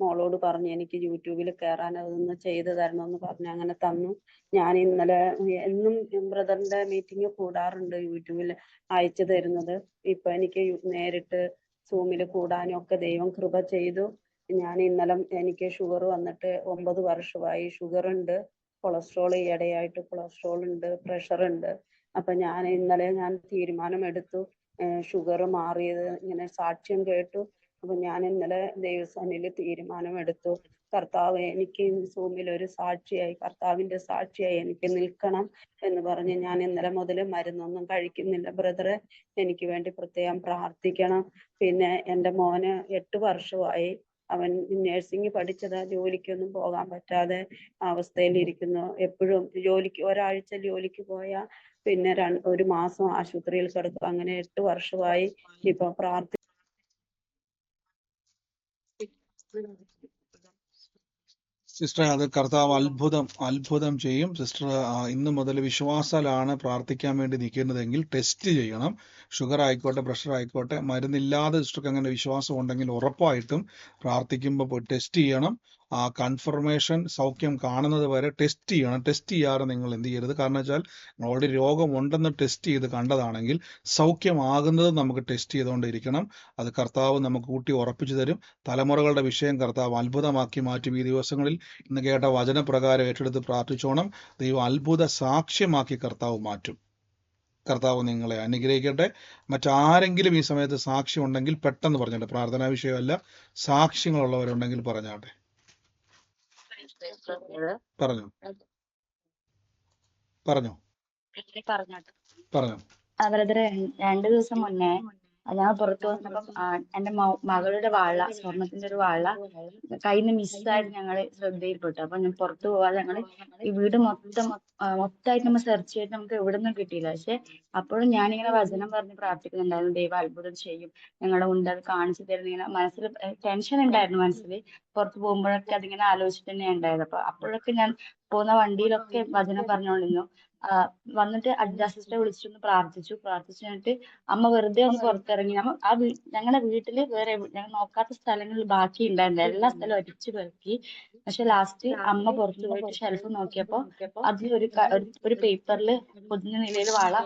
മോളോട് പറഞ്ഞു എനിക്ക് യൂട്യൂബിൽ കയറാൻ അതൊന്ന് ചെയ്തു തരണമെന്ന് പറഞ്ഞു. അങ്ങനെ തന്നു. ഞാൻ ഇന്നലെ എന്നും ബ്രദറിന്റെ മീറ്റിംഗ് കൂടാറുണ്ട് യൂട്യൂബിൽ അയച്ചു തരുന്നത്. ഇപ്പൊ എനിക്ക് നേരിട്ട് സൂമിൽ കൂടാനും ഒക്കെ ദൈവം കൃപ ചെയ്തു. ഞാൻ ഇന്നലെ എനിക്ക് ഷുഗർ വന്നിട്ട് ഒമ്പത് വർഷമായി. ഷുഗർ ഉണ്ട് കൊളസ്ട്രോൾ ഈയിടെയായിട്ട് കൊളസ്ട്രോൾ ഉണ്ട് പ്രഷർ ഉണ്ട്. അപ്പൊ ഞാൻ ഇന്നലെ ഞാൻ തീരുമാനം എടുത്തു ഷുഗർ മാറിയത് ഇങ്ങനെ സാക്ഷ്യം കേട്ടു. അപ്പൊ ഞാൻ ഇന്നലെ ദൈവസേനയിൽ തീരുമാനം എടുത്തു കർത്താവ് എനിക്ക് സൂമിൽ ഒരു സാക്ഷിയായി കർത്താവിന്റെ സാക്ഷിയായി എനിക്ക് നിൽക്കണം എന്ന് പറഞ്ഞ് ഞാൻ ഇന്നലെ മുതൽ മരുന്നൊന്നും കഴിക്കുന്നില്ല. ബ്രദറെ എനിക്ക് വേണ്ടി പ്രത്യേകം പ്രാർത്ഥിക്കണം. പിന്നെ എന്റെ മോന് എട്ട് വർഷമായി. അവൻ നഴ്സിംഗ് പഠിച്ചതാ ജോലിക്കൊന്നും പോകാൻ പറ്റാതെ അവസ്ഥയിലിരിക്കുന്നു. എപ്പോഴും ജോലിക്ക് ഒരാഴ്ച ജോലിക്ക് പോയ പിന്നെ ഒരു മാസം ആശുപത്രിയിൽ കിടക്കും. അങ്ങനെ എട്ട് വർഷമായി ഇപ്പൊ പ്രാർത്ഥി സിസ്റ്റർ അത് കർത്താവ് അത്ഭുതം അത്ഭുതം ചെയ്യും. സിസ്റ്റർ ഇന്ന് മുതൽ വിശ്വാസാലാണ് പ്രാർത്ഥിക്കാൻ വേണ്ടി നിൽക്കുന്നതെങ്കിൽ ടെസ്റ്റ് ചെയ്യണം. ഷുഗർ ആയിക്കോട്ടെ പ്രഷർ ആയിക്കോട്ടെ മരുന്നില്ലാതെ സിസ്റ്റർക്ക് അങ്ങനെ വിശ്വാസം ഉണ്ടെങ്കിൽ ഉറപ്പായിട്ടും പ്രാർത്ഥിക്കുമ്പോൾ പോയി ടെസ്റ്റ് ചെയ്യണം. ആ കൺഫർമേഷൻ സൗഖ്യം കാണുന്നത് വരെ ടെസ്റ്റ് ചെയ്യണം. ടെസ്റ്റ് ചെയ്യാതെ നിങ്ങൾ എന്ത് ചെയ്യരുത്. കാരണം വെച്ചാൽ ഓൾറെഡി രോഗമുണ്ടെന്ന് ടെസ്റ്റ് ചെയ്ത് കണ്ടതാണെങ്കിൽ സൗഖ്യമാകുന്നത് നമുക്ക് ടെസ്റ്റ് ചെയ്തുകൊണ്ടിരിക്കണം. അത് കർത്താവ് നമുക്ക് കൂട്ടി ഉറപ്പിച്ചു തരും. തലമുറകളുടെ വിഷയം കർത്താവ് അത്ഭുതമാക്കി മാറ്റും. ഈ ദിവസങ്ങളിൽ ഇന്ന് കേട്ട വചനപ്രകാരം ഏറ്റെടുത്ത് പ്രാർത്ഥിച്ചോണം. ദൈവം അത്ഭുത സാക്ഷ്യമാക്കി കർത്താവ് മാറ്റും. കർത്താവ് നിങ്ങളെ അനുഗ്രഹിക്കട്ടെ. മറ്റാരെങ്കിലും ഈ സമയത്ത് സാക്ഷ്യം ഉണ്ടെങ്കിൽ പെട്ടെന്ന് പറഞ്ഞോട്ടെ. പ്രാർത്ഥനാ വിഷയമല്ല സാക്ഷ്യങ്ങളുള്ളവരുണ്ടെങ്കിൽ പറഞ്ഞാട്ടെ. പറഞ്ഞു? പറഞ്ഞു? പറഞ്ഞു. ബ്രദറെ രണ്ടു ദിവസം മുന്നേ ഞാൻ പുറത്തു വന്നപ്പം എന്റെ മകളുടെ വാള സ്വർണത്തിന്റെ ഒരു വാള കയ്യിൽ നിന്ന് മിസ്സായിട്ട് ഞങ്ങൾ ശ്രദ്ധയിൽപ്പെട്ടു. അപ്പൊ ഞാൻ പുറത്തു പോവാതെ ഞങ്ങൾ ഈ വീട് മൊത്തം മൊത്തമായിട്ട് നമ്മൾ സെർച്ച് ചെയ്തിട്ട് നമുക്ക് എവിടെ നിന്നും കിട്ടിയില്ല. പക്ഷെ അപ്പോഴും ഞാനിങ്ങനെ വചനം പറഞ്ഞ് പ്രാർത്ഥിക്കുന്നുണ്ടായിരുന്നു ദൈവം അത്ഭുതം ചെയ്യും. ഞങ്ങളുടെ മുന്നിൽ അത് കാണിച്ചു തരുന്ന. ഇങ്ങനെ മനസ്സിൽ ടെൻഷൻ ഉണ്ടായിരുന്നു മനസ്സിൽ. പുറത്ത് പോകുമ്പോഴൊക്കെ അതിങ്ങനെ ആലോചിച്ചിട്ട് തന്നെ ഉണ്ടായത്. അപ്പൊ അപ്പോഴൊക്കെ ഞാൻ പോകുന്ന വണ്ടിയിലൊക്കെ വചനം പറഞ്ഞുകൊണ്ടിരുന്നു. വന്നിട്ട് അഡ്ജസ്റ്ററെ വിളിച്ചൊന്ന് പ്രാർത്ഥിച്ചു. പ്രാർത്ഥിച്ചു കഴിഞ്ഞിട്ട് അമ്മ വെറുതെ ഒന്ന് പുറത്തിറങ്ങി. നമ്മ ആ ഞങ്ങളുടെ വീട്ടിൽ വേറെ ഞങ്ങൾ നോക്കാത്ത സ്ഥലങ്ങളിൽ ബാക്കി ഉണ്ടായിരുന്നു എല്ലാ സ്ഥലവും അരിച്ചു പെറുക്കി. പക്ഷെ ലാസ്റ്റ് അമ്മ പുറത്തു പോയിട്ട് ഷെൽഫ് നോക്കിയപ്പോ അതിൽ ഒരു ഒരു- പേപ്പറിൽ പൊതിഞ്ഞ നിലയിൽ വള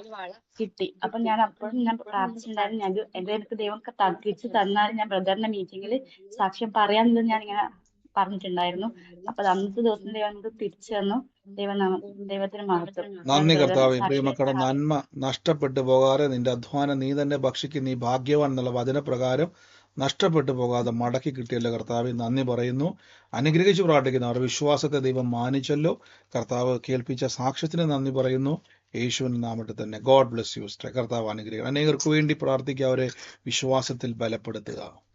കിട്ടി. അപ്പൊ ഞാൻ അപ്പോഴും ഞാൻ പ്രാർത്ഥിച്ചിട്ടുണ്ടായിരുന്നു ഞാൻ എന്റെ എനിക്ക് ദൈവം ത- തിരിച്ചു തന്നാൽ ഞാൻ ബ്രദറിന്റെ മീറ്റിംഗിൽ സാക്ഷ്യം പറയാനുള്ളത് ഞാൻ ഇങ്ങനെ പറഞ്ഞിട്ടുണ്ടായിരുന്നു. അപ്പൊ അന്നത്തെ ദിവസം ദൈവം തിരിച്ചു തന്നു. ദൈവത്തിന് മഹത്വം. നന്ദി കർത്താവ് പ്രിയമക്കളുടെ നന്മ നഷ്ടപ്പെട്ടു പോകാതെ നിന്റെ അധ്വാനം നീ തന്നെ ഭക്ഷിക്കും നീ ഭാഗ്യവാൻ എന്നുള്ള വചനപ്രകാരം നഷ്ടപ്പെട്ടു പോകാതെ മടക്കി കിട്ടിയല്ലോ കർത്താവ് നന്ദി പറയുന്നു. അനുഗ്രഹിച്ചു പ്രാർത്ഥിക്കുന്നു. അവരുടെ വിശ്വാസത്തെ ദൈവം മാനിച്ചല്ലോ. കർത്താവ് കേൾപ്പിച്ച സാക്ഷ്യത്തിന് നന്ദി പറയുന്നു. യേശുവിൻ നാമത്തിൽ തന്നെ. ഗോഡ് ബ്ലസ് യു കർത്താവ് അനുഗ്രഹിക്കണം അനേകർക്ക് വേണ്ടി പ്രാർത്ഥിക്കുക. അവരെ വിശ്വാസത്തിൽ ബലപ്പെടുത്തുക.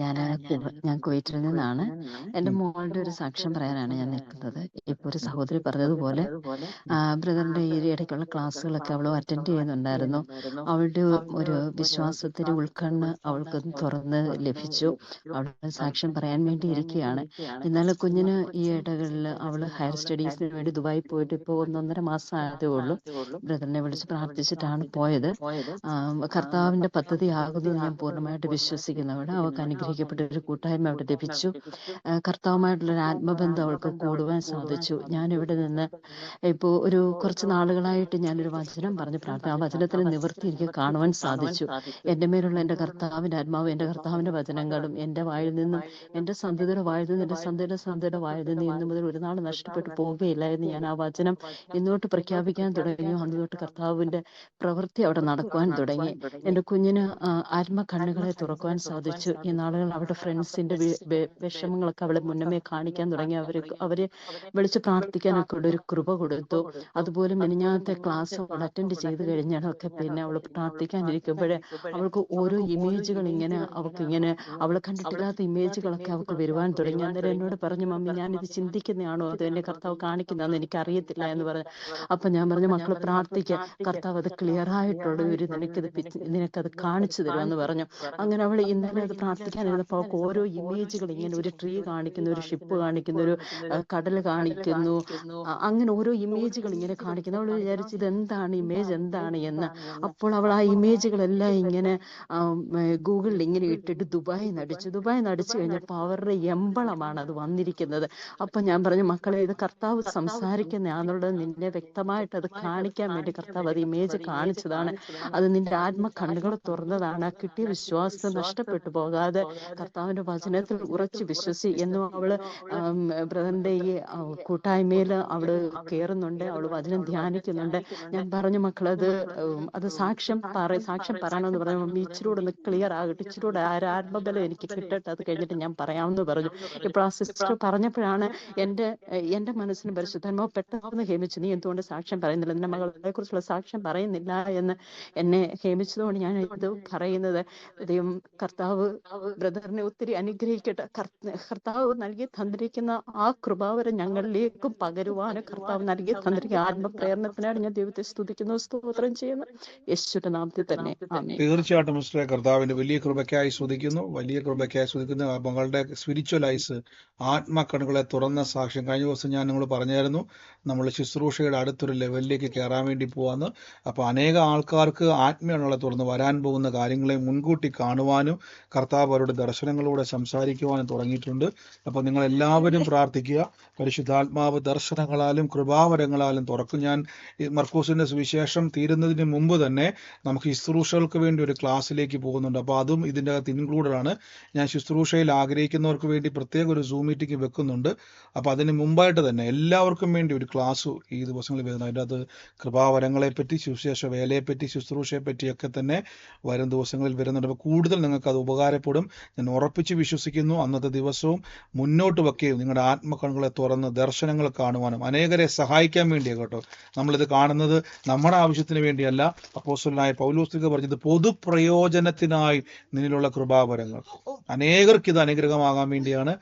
ഞാൻ ഞാൻ കുവൈറ്റിൽ നിന്നാണ് എന്റെ. മോളുടെ ഒരു സാക്ഷ്യം പറയാനാണ് ഞാൻ നിൽക്കുന്നത്. ഇപ്പൊ ഒരു സഹോദരി പറഞ്ഞതുപോലെ ബ്രദറിന്റെ ഈ ഇടയ്ക്കുള്ള ക്ലാസ്സുകളൊക്കെ അവൾ അറ്റൻഡ് ചെയ്യുന്നുണ്ടായിരുന്നു. അവളുടെ ഒരു വിശ്വാസത്തിന്റെ ഉൾക്കണ്ണ് അവൾക്ക് തുറന്ന് ലഭിച്ചു. അവൾ സാക്ഷ്യം പറയാൻ വേണ്ടി ഇരിക്കുകയാണ് ഇന്നലെ കുഞ്ഞിന് ഈ ഇടകളിൽ അവൾ ഹയർ സ്റ്റഡീസിന് വേണ്ടി ദുബായി പോയിട്ട് ഇപ്പോൾ ഒന്നൊന്നര മാസം ആയതേ ഉള്ളൂ. ബ്രദറിനെ വിളിച്ച് പ്രാർത്ഥിച്ചിട്ടാണ് പോയത്. കർത്താവിന്റെ പദ്ധതി ആകുന്നു ഞാൻ പൂർണമായിട്ട് വിശ്വസിക്കുന്നു അവിടെ അവൾക്ക് അനുഗ്രഹിക്കപ്പെട്ട ഒരു കൂട്ടായ്മ അവിടെ ലഭിച്ചു. കർത്താവുമായിട്ടുള്ള ഒരു ആത്മബന്ധം അവൾക്ക് കൂടുവാൻ സാധിച്ചു. ഞാൻ ഇവിടെ നിന്ന് ഇപ്പോ ഒരു കുറച്ച് നാളുകളായിട്ട് ഞാനൊരു വചനം പറഞ്ഞു പ്രാർത്ഥന ആ വചനത്തിൽ നിവൃത്തി എനിക്ക് കാണുവാൻ സാധിച്ചു. എന്റെ മേലുള്ള എന്റെ കർത്താവിന്റെ ആത്മാവ് എന്റെ കർത്താവിന്റെ വചനങ്ങളും എന്റെ വായിൽ നിന്നും എന്റെ സന്തതിയുടെ വായിൽ നിന്നും എന്റെ സന്ധിയുടെ സന്ധിയുടെ വായിൽ നിന്നും ഇന്നു മുതൽ ഒരു നാൾ നഷ്ടപ്പെട്ടു പോവുകയില്ല എന്ന് ഞാൻ ആ വചനം ഇന്നോട്ട് പ്രഖ്യാപിക്കാൻ തുടങ്ങി. അന്ന് തൊട്ട് കർത്താവിന്റെ പ്രവൃത്തി അവിടെ നടക്കുവാൻ തുടങ്ങി. എന്റെ കുഞ്ഞിന് ആത്മകണ്ണുകളെ തുറക്കുവാൻ സാധിച്ചു. ഈ നാളുകൾ അവരുടെ ഫ്രണ്ട്സിന്റെ വിഷമങ്ങളൊക്കെ അവളെ മുന്നമേ കാണിക്കാൻ തുടങ്ങി. അവർ അവരെ വിളിച്ച് പ്രാർത്ഥിക്കാനൊക്കെ ഉള്ള ഒരു കൃപ കൊടുത്തു. അതുപോലെ മിനിഞ്ഞാത്തെ ക്ലാസ് അവൾ അറ്റൻഡ് ചെയ്ത് കഴിഞ്ഞാലൊക്കെ പിന്നെ അവൾ പ്രാർത്ഥിക്കാനിരിക്കുമ്പോഴേ അവൾക്ക് ഓരോ ഇമേജുകൾ ഇങ്ങനെ അവൾക്ക് ഇങ്ങനെ അവൾ കണ്ടിട്ടില്ലാത്ത ഇമേജുകളൊക്കെ അവൾക്ക് വരുവാൻ തുടങ്ങി. അന്നേരം എന്നോട് പറഞ്ഞു മമ്മി ഞാനിത് ചിന്തിക്കുന്നതാണോ? അത് എന്നെ കർത്താവ് കാണിക്കുന്നതെന്ന് എനിക്ക് അറിയത്തില്ല എന്ന് പറഞ്ഞു. അപ്പൊ ഞാൻ പറഞ്ഞു മക്കളെ പ്രാർത്ഥിക്കുക കർത്താവ് അത് ക്ലിയർ ആയിട്ടുള്ള ഒരു നിനക്കിത് നിനക്കത് കാണിച്ചു തരുമെന്ന് പറഞ്ഞു. അങ്ങനെ അവൾ ഇന്നലെ അത് പ്രാർത്ഥിക്കാനിരുന്നപ്പോൾ അവൾക്ക് ഓരോ ഇമേജുകൾ ഇങ്ങനെ ഒരു ട്രീ കാണിക്കുന്നു ഒരു ഷിപ്പ് കാണിക്കുന്നു ഒരു കടൽ കാണിക്കുന്നു. അങ്ങനെ ഓരോ ഇമേജുകൾ ഇങ്ങനെ കാണിക്കുന്നു. അവൾ വിചാരിച്ചു ഇത് എന്താണ് ഇമേജ് എന്താണ് എന്ന്. അപ്പോൾ അവൾ ആ ഇമേജുകളെല്ലാം ഇങ്ങനെ ഗൂഗിളിൽ ഇങ്ങനെ ഇട്ടിട്ട് ദുബായ് നടിച്ചു. ദുബായ് നടിച്ചു. കഴിഞ്ഞപ്പോൾ അവരുടെ എമ്പളമാണ് അത് വന്നിരിക്കുന്നത്. അപ്പൊ ഞാൻ പറഞ്ഞു മക്കളെ ഇത് കർത്താവ് സംസാരിക്കുന്നതാണെന്നുള്ളത് നിന്നെ വ്യക്തമായിട്ട് അത് കാണിക്കാൻ വേണ്ടി കർത്താവ് അത് ഇമേജ് കാണിച്ചതാണ്. അത് നിന്റെ ആത്മ കണ്ണുകൾ തുറന്നതാണ്. കിട്ടിയ വിശ്വാസം നഷ്ടപ്പെട്ടു പോകാതെ കർത്താവിന്റെ വചനത്തിൽ ഉറച്ചു വിശ്വസി എന്നും അവൾ ബ്രദറിന്റെ ഈ കൂട്ടായ്മയിൽ അവൾ കയറുന്നുണ്ട് അവൾ വചനം ധ്യാനിക്കുന്നുണ്ട്. ഞാൻ പറഞ്ഞു മക്കളത് അത് സാക്ഷ്യം പറ സാക്ഷ്യം പറയണമെന്ന് പറഞ്ഞു. മമ്മി ഒന്ന് ക്ലിയർ ആകട്ടെ. ഇച്ചിരി ആരാത്മബലം ആ എനിക്ക് കിട്ടട്ടെ. അത് കഴിഞ്ഞിട്ട് ഞാൻ പറയാമെന്ന് പറഞ്ഞു. ഇപ്പോൾ ആ സിസ്റ്റർ പറഞ്ഞപ്പോഴാണ് എന്റെ എന്റെ മനസ്സിന് പരിശുദ്ധാത്മാവ് പെട്ടെന്ന് ഹേമിച്ചു. നീ എന്തുകൊണ്ട് സാക്ഷ്യം പറയുന്നില്ല? നിന്റെ മകളെ കുറിച്ചുള്ള സാക്ഷ്യം പറയുന്നില്ല എന്ന് എന്നെ ഹേമിച്ചതുകൊണ്ട് ഞാൻ ഇത് പറയുന്നത്. ദൈവം കർത്താവ് ബ്രദറിനെ ഒത്തിരി അനുഗ്രഹിക്കട്ടെ. കർത്താവ് നൽകി തന്നിരിക്കുന്ന ആ കൃപാവരം ഞങ്ങളിലേക്കും പകരുവാനും കർത്താവ് നൽകി തന്നിരിക്കുന്ന ആത്മപ്രേരണത്തിനാണ് ഞാൻ ദൈവത്തെ സ്തുതിക്കുന്നു സ്തോത്രം ചെയ്യുന്നു. യേശുവിന്റെ നാമത്തിൽ തന്നെ. തീർച്ചയായിട്ടും മിസ്റ്ററെ കർത്താവിന്റെ വലിയ കൃപയ്ക്കായി സ്തുതിക്കുന്നു. വലിയ കൃപയ്ക്കായി സ്തുതിക്കുന്നു മകളുടെ സ്പിരിച്വൽ ഐസ് ആത്മക്കണ്ണുകളെ തുറന്ന സാക്ഷ്യം. കഴിഞ്ഞ ദിവസം ഞാൻ നിങ്ങൾ പറഞ്ഞായിരുന്നു നമ്മൾ ശുശ്രൂഷയുടെ അടുത്തൊരു ലെവലിലേക്ക് കയറാൻ വേണ്ടി പോവാന്ന്. അപ്പോൾ അനേക ആൾക്കാർക്ക് ആത്മീയങ്ങളെ തുറന്ന് വരാൻ പോകുന്ന കാര്യങ്ങളെ മുൻകൂട്ടി കാണുവാനും കർത്താവ് അവരുടെ ദർശനങ്ങളിലൂടെ സംസാരിക്കുവാനും തുടങ്ങിയിട്ടുണ്ട്. അപ്പോൾ നിങ്ങൾ എല്ലാവരും പ്രാർത്ഥിക്കുക. പരിശുദ്ധാത്മാവ് ദർശനങ്ങളാലും കൃപാവരങ്ങളാലും തുറക്കും. ഞാൻ മർക്കൂസിന്റെ സുവിശേഷം തീരുന്നതിന് മുമ്പ് തന്നെ നമുക്ക് ശുശ്രൂഷകൾക്ക് വേണ്ടി ഒരു ക്ലാസ്സിലേക്ക് പോകുന്നുണ്ട്. അപ്പോൾ അതും ഇതിന്റെ അകത്ത് ഇൻക്ലൂഡഡ് ആണ്. ഞാൻ ശുശ്രൂഷയിൽ ആഗ്രഹിക്കുന്നവർക്ക് വേണ്ടി പ്രത്യേക ഒരു സൂം മീറ്റിംഗ് വെക്കുന്നുണ്ട്. അപ്പോൾ അതിന് മുമ്പായിട്ട് തന്നെ എല്ലാവർക്കും വേണ്ടി ഒരു ക്ലാസ് ഈ ദിവസങ്ങളിൽ വരുന്നു അതിന്റെ അത് കൃപാവരങ്ങളെ പറ്റി സുവിശേഷ വേലയെ പറ്റി ശുശ്രൂഷയെ പറ്റിയൊക്കെ തന്നെ വരും ദിവസങ്ങളിൽ വരുന്നുണ്ട് കൂടുതൽ നിങ്ങൾക്ക് അത് ഉപകാരപ്പെടും. ഞാൻ ഉറപ്പിച്ച് വിശ്വസിക്കുന്നു. അന്നത്തെ ദിവസവും മുന്നോട്ട് വയ്ക്കുകയും നിങ്ങളുടെ ആത്മകണ്ണുകളെ തുറന്ന് ദർശനങ്ങൾ കാണുവാനും അനേകരെ സഹായിക്കാൻ വേണ്ടിയാണ് കേട്ടോ. നമ്മളിത് കാണുന്നത് നമ്മുടെ ആവശ്യത്തിന് വേണ്ടിയല്ല. അപ്പോസ്വലായ പൗലോസ്തിക പറഞ്ഞത് പൊതുപ്രയോജനത്തിനായി നിന്നിലുള്ള കൃപാപരങ്ങൾ അനേകർക്ക് ഇത് അനുഗ്രഹമാകാൻ വേണ്ടിയാണ്.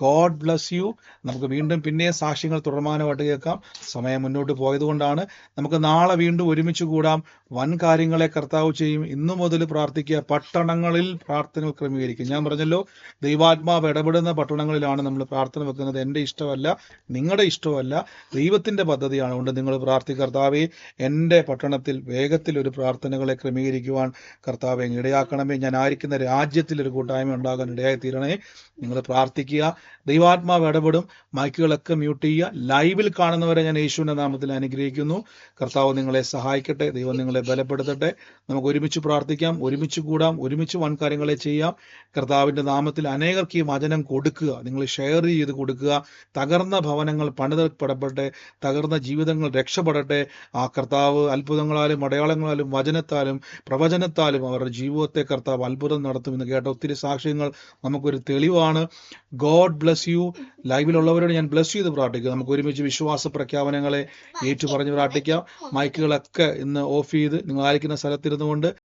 ഗോഡ് ബ്ലസ് യു നമുക്ക് വീണ്ടും പിന്നെ സാക്ഷ്യങ്ങൾ തുടർമാനമായിട്ട് കേൾക്കാം. സമയം മുന്നോട്ട് പോയതുകൊണ്ടാണ്. നമുക്ക് നാളെ വീണ്ടും ഒരുമിച്ച് കൂടാം. വൻ കാര്യങ്ങളെ കർത്താവ് ചെയ്യും. ഇന്നു മുതൽ പ്രാർത്ഥിക്കുക. പട്ടണങ്ങളിൽ പ്രാർത്ഥനകൾ ക്രമീകരിക്കും. ഞാൻ പറഞ്ഞല്ലോ ദൈവാത്മാവ് ഇടപെടുന്ന പട്ടണങ്ങളിലാണ് നമ്മൾ പ്രാർത്ഥന വെക്കുന്നത്. എന്റെ ഇഷ്ടമല്ല നിങ്ങളുടെ ഇഷ്ടമല്ല ദൈവത്തിന്റെ പദ്ധതിയാണ്. കൊണ്ട് നിങ്ങൾ പ്രാർത്ഥി കർത്താവെ എന്റെ പട്ടണത്തിൽ വേഗത്തിൽ ഒരു പ്രാർത്ഥനകളെ ക്രമീകരിക്കുവാൻ കർത്താവെ ഇടയാക്കണമേ. ഞാൻ ആയിരിക്കുന്ന രാജ്യത്തിൽ ഒരു കൂട്ടായ്മ ഉണ്ടാകാൻ ഇടയായി തീരണേ നിങ്ങൾ പ്രാർത്ഥിക്കുക. ദൈവാത്മാവ് ഇടപെടും. മൈക്കുകളൊക്കെ മ്യൂട്ട് ചെയ്യുക. ലൈവിൽ കാണുന്നവരെ ഞാൻ യേശുവിന്റെ നാമത്തിൽ അനുഗ്രഹിക്കുന്നു. കർത്താവ് നിങ്ങളെ സഹായിക്കട്ടെ. ദൈവം നിങ്ങളെ ബലപ്പെടുത്തട്ടെ. നമുക്ക് ഒരുമിച്ച് പ്രാർത്ഥിക്കാം ഒരുമിച്ച് കൂടാം ഒരുമിച്ച് വൻ കാര്യങ്ങളെ ചെയ്യാം. കർത്താവിന്റെ നാമത്തിൽ അനേകർക്ക് ഈ വചനം കൊടുക്കുക നിങ്ങൾ ഷെയർ ചെയ്ത് കൊടുക്കുക. തകർന്ന ഭവനങ്ങൾ പണിതപ്പെടപ്പെടട്ടെ തകർന്ന ജീവിതങ്ങൾ രക്ഷപ്പെടട്ടെ. ആ കർത്താവ് അത്ഭുതങ്ങളാലും അടയാളങ്ങളാലും വചനത്താലും പ്രവചനത്താലും അവരുടെ ജീവിതത്തെ കർത്താവ് അത്ഭുതം നടത്തുമെന്ന് കേട്ട ഒത്തിരി സാക്ഷ്യങ്ങൾ നമുക്കൊരു തെളിവാണ്. ഗോഡ് ബ്ലസ് യു ലൈവിലുള്ളവരോട് ഞാൻ ബ്ലസ് ചെയ്ത് പ്രാർത്ഥിക്കുക നമുക്ക് ഒരുമിച്ച് വിശ്വാസ പ്രഖ്യാപനങ്ങളെ ഏറ്റു പറഞ്ഞ് പ്രാർത്ഥിക്കാം മൈക്കുകളൊക്കെ ഇന്ന് ഓഫ് ചെയ്ത് നിങ്ങൾ ആയിരിക്കുന്ന സ്ഥലത്തിരുന്നു കൊണ്ട്